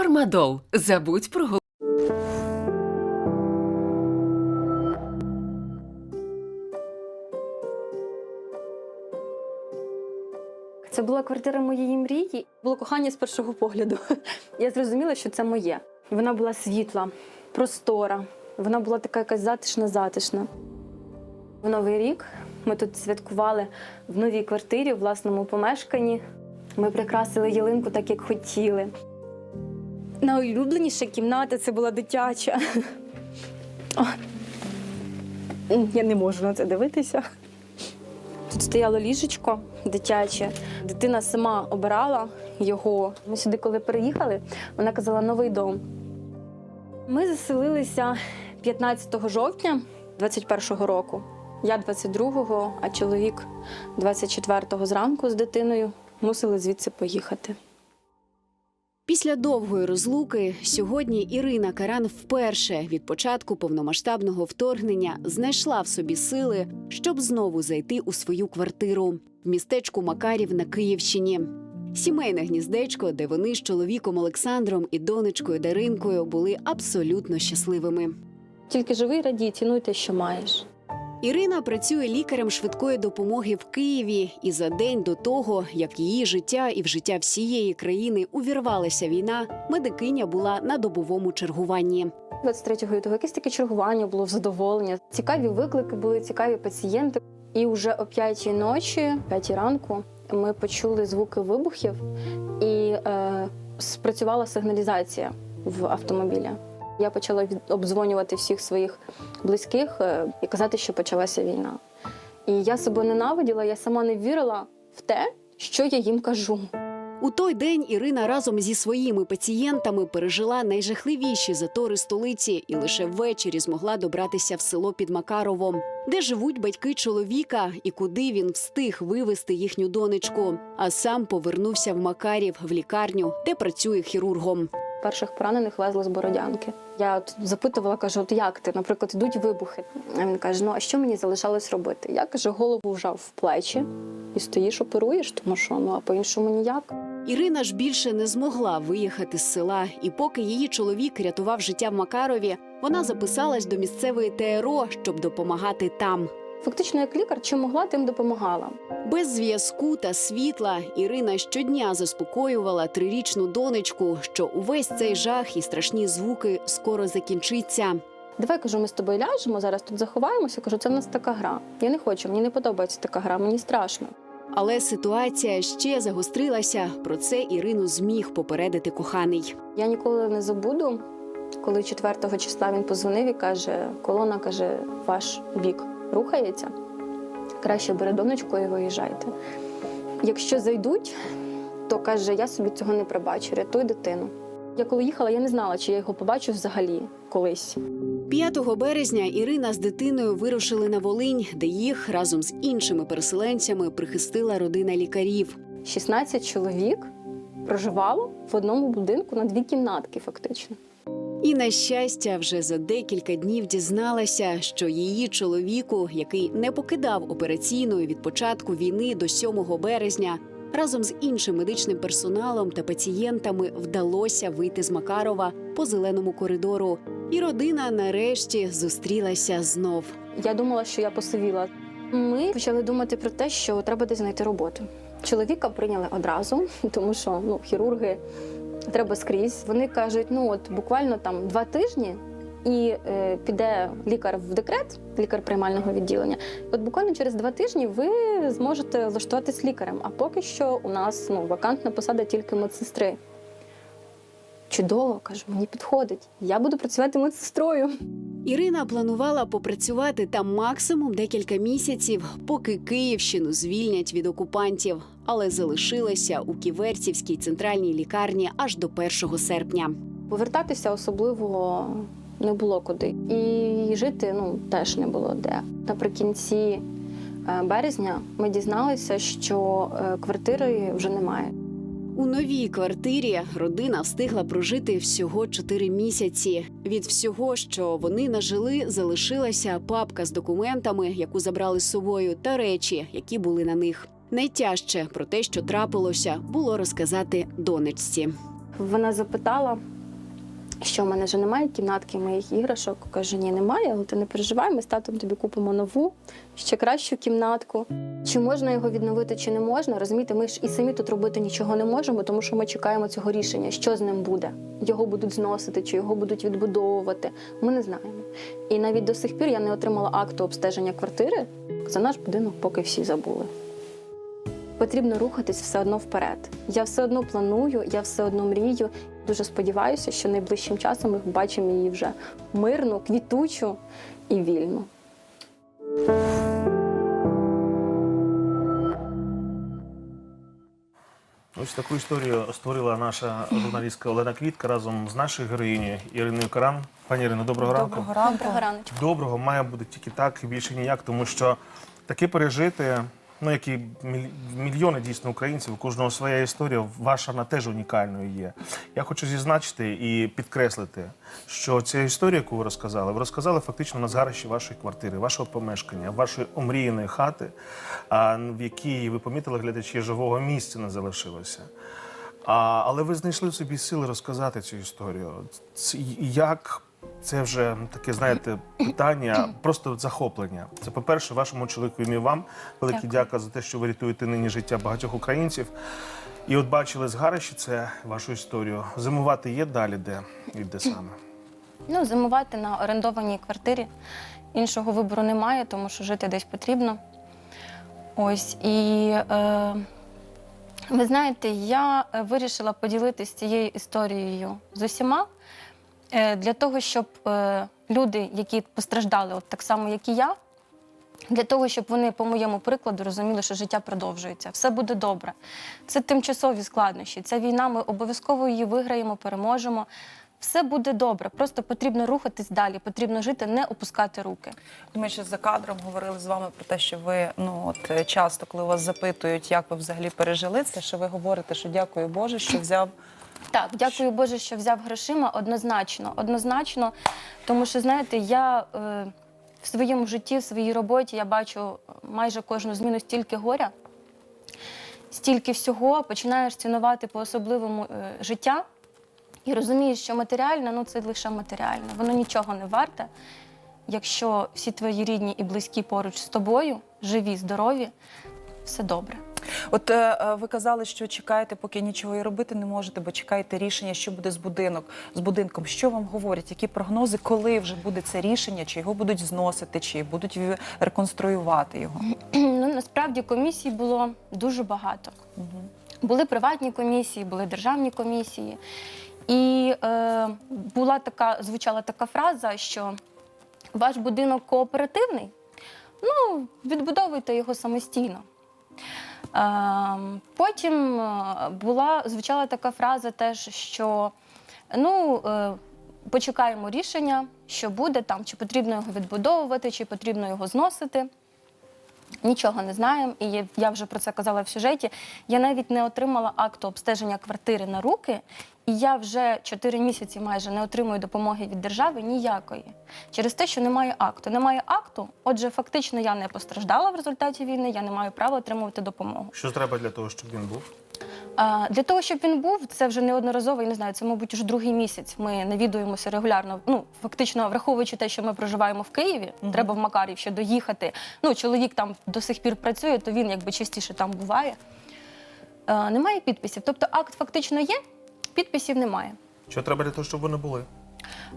Фармадол. Забудь про голову. Це була квартира моєї мрії. Було кохання з першого погляду. Я зрозуміла, що це моє. Вона була світла, простора. Вона була така якась затишна, затишна. В новий рік ми тут святкували в новій квартирі, в власному помешканні. Ми прикрасили ялинку так, як хотіли. Найулюбленіша кімната це була дитяча. Я не можу на це дивитися. Тут стояло ліжечко дитяче. Дитина сама обирала його. Ми сюди, коли переїхали, вона казала новий дом. Ми заселилися 15 жовтня 21-го року. Я 22-го, а чоловік 24-го зранку з дитиною мусили звідси поїхати. Після довгої розлуки сьогодні Ірина Каран вперше від початку повномасштабного вторгнення знайшла в собі сили, щоб знову зайти у свою квартиру в містечку Макарів на Київщині. Сімейне гніздечко, де вони з чоловіком Олександром і донечкою Даринкою були абсолютно щасливими. Тільки живий радій, цінуй те, що маєш. Ірина працює лікарем швидкої допомоги в Києві, і за день до того, як її життя і в життя всієї країни увірвалася війна, медикиня була на добовому чергуванні. 23 лютого якесь таке чергування було в задоволення. Цікаві виклики були, цікаві пацієнти. І вже о 5 ночі, 5 ранку, ми почули звуки вибухів і е, спрацювала сигналізація в автомобілі. Я почала обдзвонювати всіх своїх близьких е, і казати, що почалася війна. І я себе ненавиділа, я сама не вірила в те, що я їм кажу. У той день Ірина разом зі своїми пацієнтами пережила найжахливіші затори столиці і лише ввечері змогла добратися в село під Макаровом, де живуть батьки чоловіка, і куди він встиг вивезти їхню донечку. А сам повернувся в Макарів в лікарню, де працює хірургом. Перших поранених везли з Бородянки. Я от запитувала, кажу, от як ти? Наприклад, ідуть вибухи. А він каже: Ну а що мені залишалось робити? Я каже, голову вжав в плечі і стоїш, оперуєш, тому що ну а по-іншому ніяк. Ірина ж більше не змогла виїхати з села, і поки її чоловік рятував життя в Макарові, вона записалась до місцевої ТРО, щоб допомагати там. Фактично, як лікар, чим могла, тим допомагала. Без зв'язку та світла Ірина щодня заспокоювала трирічну донечку, що увесь цей жах і страшні звуки скоро закінчиться. Давай кажу, ми з тобою ляжемо, зараз тут заховаємося. Кажу, це в нас така гра. Я не хочу, мені не подобається така гра, мені страшно. Але ситуація ще загострилася. Про це Ірину зміг попередити коханий. Я ніколи не забуду, коли 4 числа він позвонив і каже: колона каже, ваш бік рухається. Краще бери донечку і виїжджайте. Якщо зайдуть, то каже, я собі цього не пробачу, рятуй дитину. Я коли їхала, я не знала, чи я його побачу взагалі колись. 5 березня Ірина з дитиною вирушили на Волинь, де їх разом з іншими переселенцями прихистила родина лікарів. 16 чоловік проживало в одному будинку на дві кімнатки, фактично. І на щастя, вже за декілька днів дізналася, що її чоловіку, який не покидав операційної від початку війни до 7 березня, разом з іншим медичним персоналом та пацієнтами вдалося вийти з Макарова по зеленому коридору. І родина нарешті зустрілася знов. Я думала, що я посивіла. Ми почали думати про те, що треба десь знайти роботу. Чоловіка прийняли одразу, тому що ну, хірурги треба скрізь. Вони кажуть, ну от буквально там два тижні. І е, піде лікар в декрет, лікар приймального відділення. От буквально через два тижні ви зможете влаштуватись лікарем. А поки що у нас ну, вакантна посада тільки медсестри. Чудово, кажу, мені підходить. Я буду працювати медсестрою. Ірина планувала попрацювати там максимум декілька місяців, поки Київщину звільнять від окупантів, але залишилася у Ківерцівській центральній лікарні аж до 1 серпня. Повертатися особливо не було куди. І жити ну, теж не було де. Наприкінці е, березня ми дізналися, що е, квартири вже немає. У новій квартирі родина встигла прожити всього 4 місяці. Від всього, що вони нажили, залишилася папка з документами, яку забрали з собою, та речі, які були на них. Найтяжче про те, що трапилося, було розказати донечці. Вона запитала, що в мене вже немає кімнатки моїх іграшок. Каже, ні, немає, але ти не переживай, ми з татом тобі купимо нову, ще кращу кімнатку. Чи можна його відновити, чи не можна? Розумієте, ми ж і самі тут робити нічого не можемо, тому що ми чекаємо цього рішення, що з ним буде. Його будуть зносити, чи його будуть відбудовувати. Ми не знаємо. І навіть до сих пір я не отримала акту обстеження квартири. За наш будинок поки всі забули. Потрібно рухатись все одно вперед. Я все одно планую, я все одно мрію. Дуже сподіваюся, що найближчим часом ми побачимо її вже мирну, квітучу і вільну. Ось таку історію створила наша журналістка Олена Квітка разом з нашою героїнею Іриною Каран. Пані Ірино, доброго ранку. Доброго ранку. Доброго раночку. Доброго має бути тільки так і більше ніяк, тому що таке пережити, ну як і мільйони дійсно українців, у кожного своя історія, ваша вона теж унікальною є. Я хочу зізначити і підкреслити, що ця історія, яку ви розказали, ви розказали фактично на згарищі вашої квартири, вашого помешкання, вашої омріяної хати, в якій ви помітили глядачі живого місця не залишилося. А, але ви знайшли в собі сили розказати цю історію. Як це вже таке, знаєте, питання, просто захоплення. Це, по-перше, вашому чоловіку і вам. Велике дяка за те, що ви рятуєте нині життя багатьох українців. І от бачили згарище, це вашу історію. Зимувати є далі, де і де саме. Ну, зимувати на орендованій квартирі. Іншого вибору немає, тому що жити десь потрібно. Ось і е, ви знаєте, я е, вирішила поділитися цією історією з усіма для того, щоб е, люди, які постраждали, от так само, як і я, для того, щоб вони, по моєму прикладу, розуміли, що життя продовжується, все буде добре. Це тимчасові складнощі. Ця війна, ми обов'язково її виграємо, переможемо. Все буде добре. Просто потрібно рухатись далі, потрібно жити, не опускати руки. Ми ще за кадром говорили з вами про те, що ви ну от е, часто, коли вас запитують, як ви взагалі пережили це, що ви говорите, що дякую Боже, що взяв. Так, дякую Боже, що взяв грошима. Однозначно, однозначно. Тому що, знаєте, я е, в своєму житті, в своїй роботі я бачу майже кожну зміну стільки горя, стільки всього, починаєш цінувати по-особливому е, життя і розумієш, що матеріальне ну це лише матеріальне. Воно нічого не варте. Якщо всі твої рідні і близькі поруч з тобою, живі, здорові, все добре. От е, е, ви казали, що чекаєте, поки нічого і робити не можете, бо чекаєте рішення, що буде з будинок з будинком. Що вам говорять? Які прогнози, коли вже буде це рішення? Чи його будуть зносити, чи будуть реконструювати його? Ну, насправді комісій було дуже багато. Були приватні комісії, були державні комісії. І е, була така, звучала така фраза, що ваш будинок кооперативний, ну, відбудовуйте його самостійно. Е, потім е, була, звучала така фраза теж, що ну, е, почекаємо рішення, що буде там, чи потрібно його відбудовувати, чи потрібно його зносити. Нічого не знаємо, і я вже про це казала в сюжеті. Я навіть не отримала акту обстеження квартири на руки, і я вже 4 місяці майже не отримую допомоги від держави ніякої. Через те, що немає акту. Немає акту, отже, фактично я не постраждала в результаті війни, я не маю права отримувати допомогу. Що треба для того, щоб він був? А, для того, щоб він був, це вже неодноразово, я не знаю, це, мабуть, вже другий місяць. Ми навідуємося регулярно. Ну, фактично, враховуючи те, що ми проживаємо в Києві, треба в Макарів ще доїхати. Ну, чоловік там до сих пір працює, то він якби частіше там буває. А, немає підписів. Тобто акт фактично є, підписів немає. Що треба для того, щоб вони були?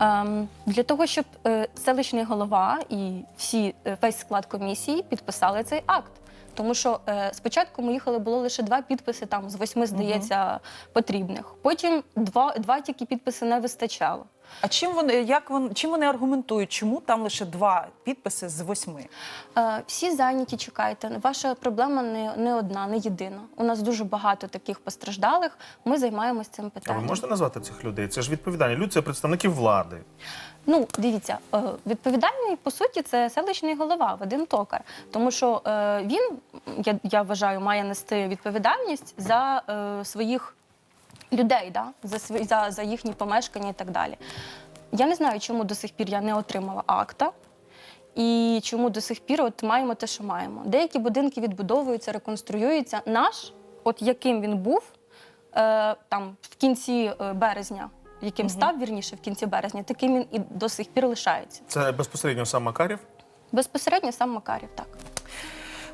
Ем, для того, щоб е, селищний голова і всі, е, весь склад комісії підписали цей акт. Тому що е, спочатку ми їхали, було лише два підписи, там з восьми, здається, потрібних. Потім два, два тільки підписи не вистачало. А чим вони як вони чим вони аргументують? Чому там лише два підписи з восьми? Е, всі зайняті, чекайте. Ваша проблема не, не одна, не єдина. У нас дуже багато таких постраждалих. Ми займаємося цим А ви питанням. можете назвати цих людей? Це ж відповідальні люди, це представники влади. Ну, дивіться, е, відповідальний по суті це селищний голова Вадим Токар, тому що е, він, я, я вважаю, має нести відповідальність за е, своїх людей, да? за, свої, за, за їхні помешкання і так далі. Я не знаю, чому до сих пір я не отримала акта. І чому до сих пір от маємо те, що маємо. Деякі будинки відбудовуються, реконструюються. Наш, от яким він був, е, там в кінці е, березня, яким став вірніше в кінці березня, таким він і до сих пір лишається. Це безпосередньо сам Макарів. Безпосередньо сам Макарів, так.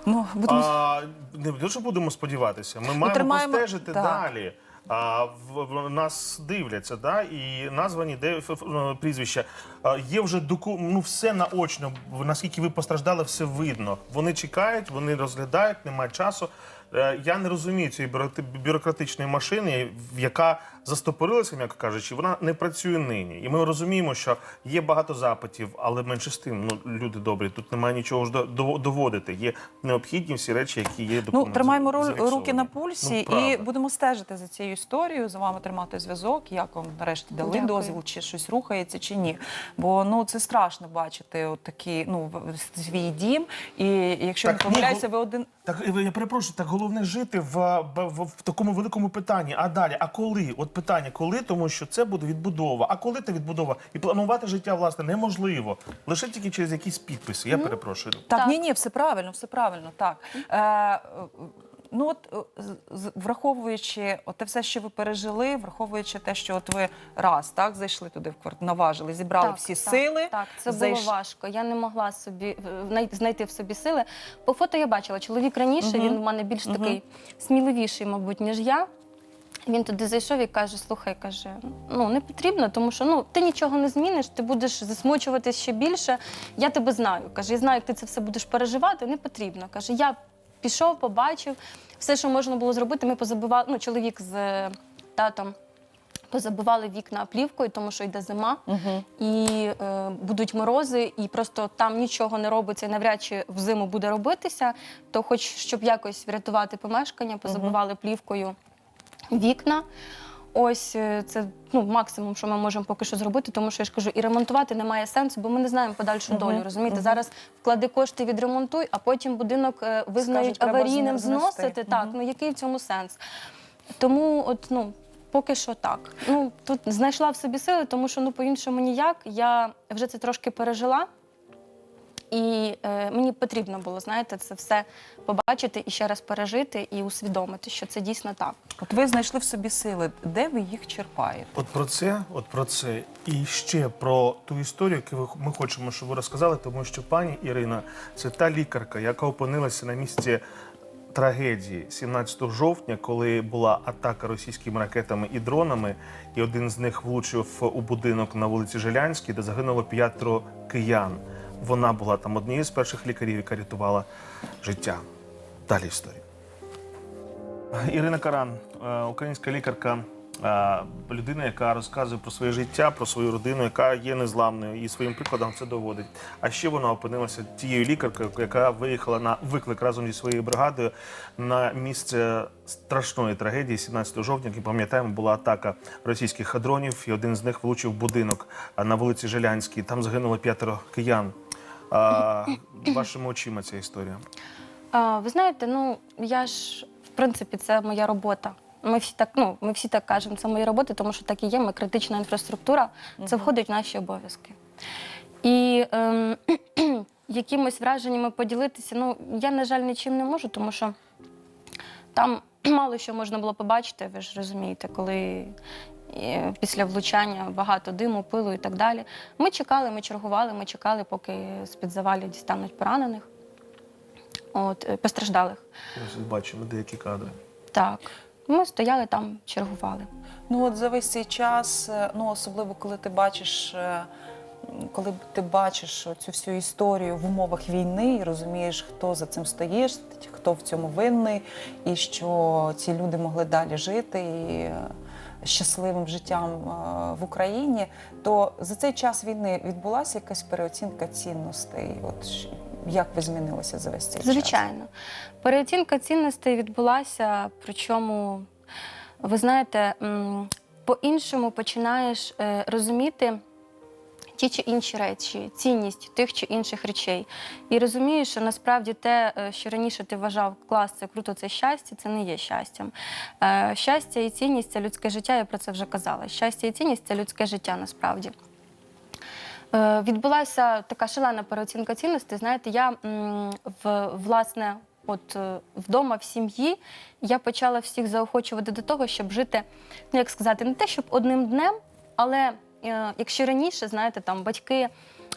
Ну, будемо А, не дуже будемо сподіватися. Ми маємо тримаємо- постежити так. далі. А в, в нас дивляться, да, і названі де е, прізвища. А, є вже доку, ну все наочно. Наскільки ви постраждали, все видно. Вони чекають, вони розглядають, немає часу. Е, Я не розумію цієї бюрократи- бюрократичної машини, яка застопорилася, м'яко кажучи, вона не працює нині. І ми розуміємо, що є багато запитів, але менше з тим, ну люди добрі, тут немає нічого ж до- до- доводити. Є необхідні всі речі, які є Ну, тримаємо ру- руки на Ну, пульсі і будемо стежити за цією історією, за вами тримати зв'язок, як вам нарешті дали Дякую. дозвіл, чи щось рухається, чи ні. Бо ну це страшно бачити от такі, ну, свій дім. І якщо Так, не помиляюся, ви один. Так я перепрошую, так головне жити в, в, в, в такому великому питанні. А далі, а коли? От питання, коли, тому що це буде відбудова. А коли та відбудова? І планувати життя власне неможливо. Лише тільки через якісь підписи. Я перепрошую. Так, Так. ні, ні, все правильно, все правильно. Так. Е, ну от е, враховуючи те все, що ви пережили, враховуючи те, що от ви раз так зайшли туди в квартиру, наважили, зібрали Так, всі так, сили. Так, це зайш- було важко. Я не могла собі е, знай- знайти в собі сили. По фото я бачила, чоловік раніше, він у мене більш такий сміливіший, мабуть, ніж я. Він туди зайшов і каже: слухай, каже, ну не потрібно, тому що ну ти нічого не зміниш, ти будеш засмучуватись ще більше. Я тебе знаю. Каже, я знаю, як ти це все будеш переживати. Не потрібно. Каже, я пішов, побачив все, що можна було зробити. Ми позабивали. Ну, чоловік з е, татом позабивали вікна плівкою, тому що йде зима і е, будуть морози, і просто там нічого не робиться, і навряд чи взиму буде робитися. То, хоч щоб якось врятувати помешкання, позабивали плівкою вікна. Ось е, це ну, максимум, що ми можемо поки що зробити, тому що я ж кажу, і ремонтувати немає сенсу, бо ми не знаємо подальшу долю. Розумієте, зараз вклади кошти, відремонтуй, а потім будинок е, визнають аварійним зносити. Так, ну який в цьому сенс? Тому, от ну. Поки що так. Ну тут знайшла в собі сили, тому що ну по-іншому ніяк. Я вже це трошки пережила, і е, мені потрібно було, знаєте, це все побачити і ще раз пережити і усвідомити, що це дійсно так. От ви знайшли в собі сили, де ви їх черпаєте? От про це, от про це. І ще про ту історію, яку ми хочемо, щоб ви розказали, тому що пані Ірина це та лікарка, яка опинилася на місці трагедії 17 жовтня, коли була атака російськими ракетами і дронами, і один з них влучив у будинок на вулиці Жилянській, де загинуло п'ятеро киян. Вона була там однією з перших лікарів, яка рятувала життя. Далі історія. Ірина Каран, е, українська лікарка, е, людина, яка розказує про своє життя, про свою родину, яка є незламною і своїм прикладом це доводить. А ще вона опинилася тією лікаркою, яка виїхала на виклик разом зі своєю бригадою на місце страшної трагедії 17 жовтня. Як пам'ятаємо, була атака російських дронів, і один з них влучив будинок на вулиці Жилянській. Там загинуло п'ятеро киян. А, вашими очима ця історія. А, ви знаєте, ну я ж в принципі це моя робота. Ми всі так, ну ми всі так кажемо, це моя робота, тому що так і є. Ми критична інфраструктура, це входить в наші обов'язки. І ем, якимось враженнями поділитися. Ну я на жаль нічим не можу, тому що там мало що можна було побачити. Ви ж розумієте, коли. Після влучання багато диму, пилу і так далі. Ми чекали, ми чергували, ми чекали, поки з-під завалів дістануть поранених, от, е, постраждалих. Ось бачимо деякі кадри. Так. Ми стояли там, чергували. Ну от за весь цей час, е, ну особливо коли ти бачиш, е, коли ти бачиш цю всю історію в умовах війни і розумієш, хто за цим стоїш, хто в цьому винний, і що ці люди могли далі жити і щасливим життям е, в Україні, то за цей час війни відбулася якась переоцінка цінностей. От як ви змінилися за весь цей час? Звичайно. Переоцінка цінностей відбулася, причому, ви знаєте, по-іншому починаєш е, розуміти ті чи інші речі, цінність тих чи інших речей. І розумієш, що насправді те, е, що раніше ти вважав клас, це круто, це щастя, це не є щастям. Е, Щастя і цінність це людське життя, я про це вже казала. Щастя і цінність це людське життя насправді. Е, Відбулася така шалена переоцінка цінностей. Знаєте, я в власне от вдома в сім'ї, я почала всіх заохочувати до того, щоб жити, ну як сказати, не те, щоб одним днем, але якщо раніше, знаєте, там батьки.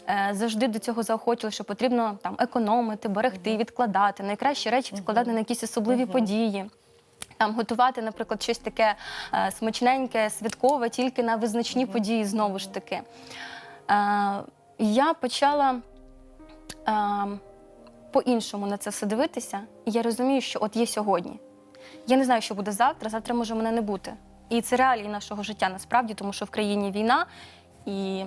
е, Завжди до цього заохочували, що потрібно там економити, берегти, відкладати. Найкращі речі відкладати на якісь особливі події. Там готувати, наприклад, щось таке е, смачненьке, святкове, тільки на визначні події знову ж таки. Е, я почала е, по-іншому на це все дивитися, і я розумію, що от є сьогодні. Я не знаю, що буде завтра, завтра може мене не бути. І це реалії нашого життя насправді, тому що в країні війна, і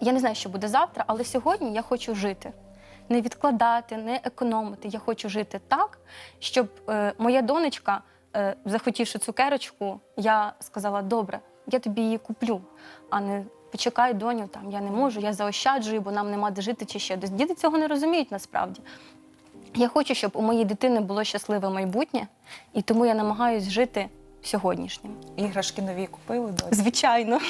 я не знаю, що буде завтра, але сьогодні я хочу жити. Не відкладати, не економити. Я хочу жити так, щоб е, моя донечка, е, захотівши цукерочку, я сказала: добре, я тобі її куплю, а не почекай, доню, там я не можу, я заощаджую, бо нам нема де жити чи ще десь. Діти цього не розуміють насправді. Я хочу, щоб у моєї дитини було щасливе майбутнє, і тому я намагаюсь жити сьогоднішнім. Іграшки нові купили досі. Звичайно.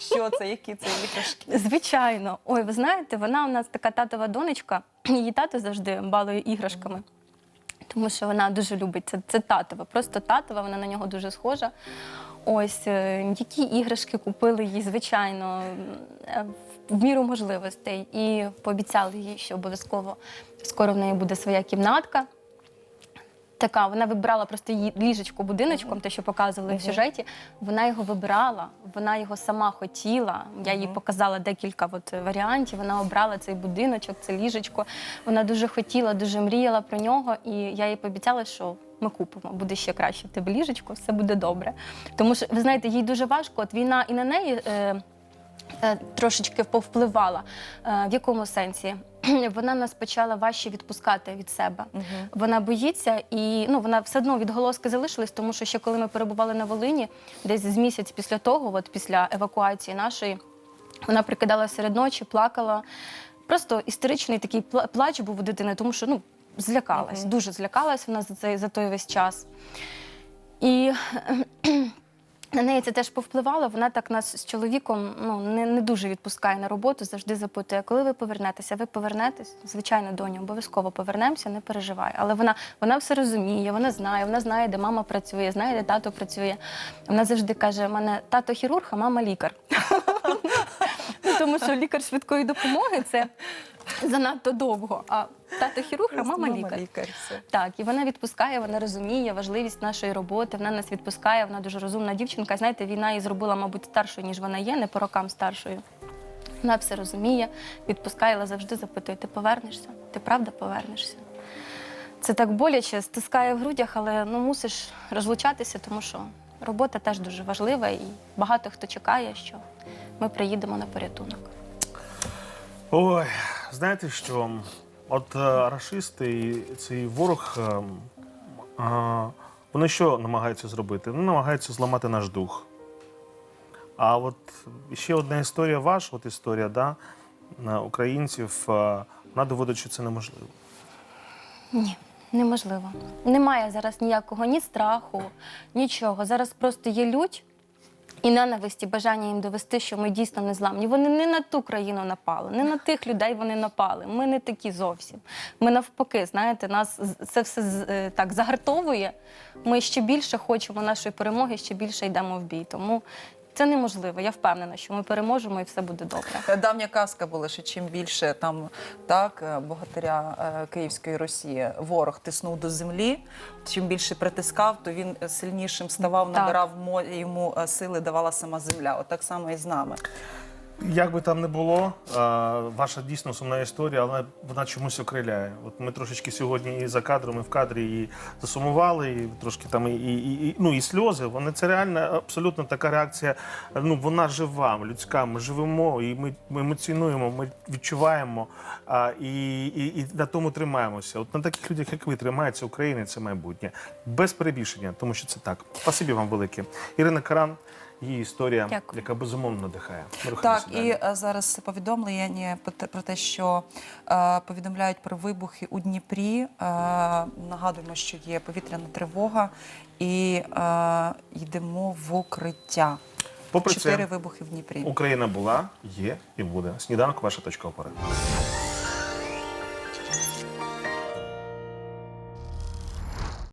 Що це? Які це іграшки? Звичайно. Ой, ви знаєте, вона у нас така татова донечка, її тато завжди балує іграшками. Тому що вона дуже любить це. Це татова, просто татова, вона на нього дуже схожа. Ось е, які іграшки купили їй, звичайно, е, в міру можливостей. І пообіцяли їй, що обов'язково скоро в неї буде своя кімнатка. Така, вона вибирала просто її ліжечко будиночком, те, що показували в сюжеті. Вона його вибирала, вона його сама хотіла. Я їй показала декілька от варіантів. Вона обрала цей будиночок, це ліжечко. Вона дуже хотіла, дуже мріяла про нього. І я їй пообіцяла, що ми купимо, буде ще краще в тебе ліжечко, все буде добре. Тому що ви знаєте, їй дуже важко. От війна і на неї. Е, Трошечки повпливала. Е, В якому сенсі? Вона нас почала важче відпускати від себе. Вона боїться і ну вона все одно відголоски залишились, тому що ще коли ми перебували на Волині, десь з місяць після того, от після евакуації нашої, вона прикидала серед ночі, плакала. Просто істеричний такий плач був у дитини, тому що ну злякалась, дуже злякалась вона за цей за той весь час. І на неї це теж повпливало. Вона так нас з чоловіком ну, не, не дуже відпускає на роботу, завжди запитує, коли ви повернетеся? Ви повернетесь? Звичайно, доню, обов'язково повернемося, не переживай. Але вона, вона все розуміє, вона знає, вона знає, де мама працює, знає, де тато працює. Вона завжди каже: мене тато хірург, а мама лікар. Ну, Тому що лікар швидкої допомоги це занадто довго. А тато хірург, а мама лікар. лікар. все. Так, і вона відпускає, вона розуміє важливість нашої роботи. Вона нас відпускає, вона дуже розумна дівчинка. Знаєте, війна її зробила, мабуть, старшою, ніж вона є, не по рокам старшою. Вона все розуміє, відпускає, але завжди запитує: ти повернешся? Ти правда повернешся? Це так боляче, стискає в грудях, але ну мусиш розлучатися, тому що робота теж дуже важлива, і багато хто чекає, що ми приїдемо на порятунок. Ой, знаєте що? От е, рашисти і цей ворог, е, е, вони що намагаються зробити? Вони намагаються зламати наш дух. А от ще одна історія ваша, от історія да, е, українців, е, вона доводить, що це неможливо. Ні, неможливо. Немає зараз ніякого ні страху, нічого. Зараз просто є лють і ненависті бажання їм довести, що ми дійсно не зламні. Вони не на ту країну напали, не на тих людей вони напали. Ми не такі зовсім. Ми навпаки, знаєте, нас це все е, так загартовує. Ми ще більше хочемо нашої перемоги, ще більше йдемо в бій. Тому це неможливо. Я впевнена, що ми переможемо і все буде добре. Давня казка була, що чим більше там так е, богатиря е, Київської Росії ворог тиснув до землі, чим більше притискав, то він е, сильнішим ставав, набирав йому е, сили, давала сама земля. От так само і з нами. Як би там не було, ваша дійсно сумна історія, але вона чомусь окриляє. От ми трошечки сьогодні і за кадром, і в кадрі і засумували, і трошки там і, і, і, ну, і сльози. Вони це реально абсолютно така реакція. Ну вона жива, людська. Ми живемо, і ми, ми емоціонуємо, ми відчуваємо і, і, і на тому тримаємося. От на таких людях, як ви, тримається Україна, це майбутнє. Без перебільшення, тому що це так. Спасибі вам велике. Ірина Каран. Її історія, Дякую. яка безумовно надихає. Так, і е, зараз повідомлення про те- про те, що е, повідомляють про вибухи у Дніпрі. Е, нагадуємо, що є повітряна тривога, і е, йдемо в укриття. Попри Чотири вибухи в Дніпрі. Україна була, є і буде. Сніданок, ваша точка опори.